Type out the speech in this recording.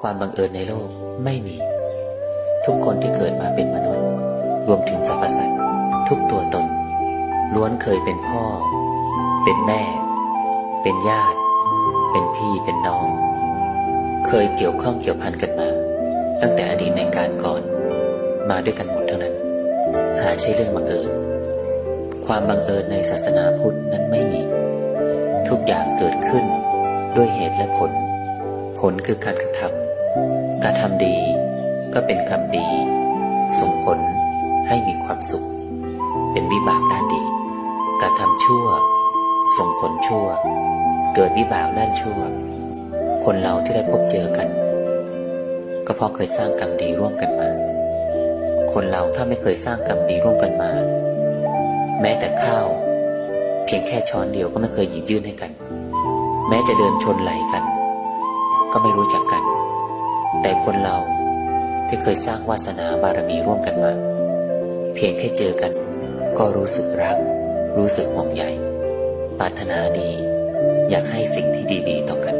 ความบังเอิญในโลกไม่มี ทุกคนที่เกิดมาเป็นมนุษย์ รวมถึงสรรพสัตว์ทุกตัวตน ล้วนเคยเป็นพ่อ เป็นแม่ เป็นญาติ เป็นพี่เป็นน้อง เคยเกี่ยวข้องเกี่ยวพันกันมา ตั้งแต่อดีตในการก่อน มาด้วยกันหมดทั้งนั้น หาใช่เรื่องบังเอิญความบังเอิญในศาสนาพุทธนั้นไม่มี ทุกอย่างเกิดขึ้นด้วยเหตุและผล ผลคือการกระทำ การทำดีก็เป็นกรรมดี ส่งผลให้มีความสุข เป็นวิบากด้านดี การทำชั่ว ส่งผลชั่ว เกิดวิบากด้านชั่ว คนเราที่ได้พบเจอกัน ก็เพราะเคยสร้างกรรมดีร่วมกันมา คนเราถ้าไม่เคยสร้างกรรมดีร่วมกันมา แม้แต่ข้าว เพียงแค่ช้อนเดียวก็ไม่เคยหยิบยื่นให้กัน แม้จะเดินชนไหลกัน ก็ไม่รู้จักกัน แต่คนเราที่เคยสร้างวาสนาบารมีร่วมกันมา เพียงแค่เจอกัน ก็รู้สึกรัก รู้สึกห่วงใยปรารถนาดี อยากให้สิ่งที่ดี ๆ ต่อกัน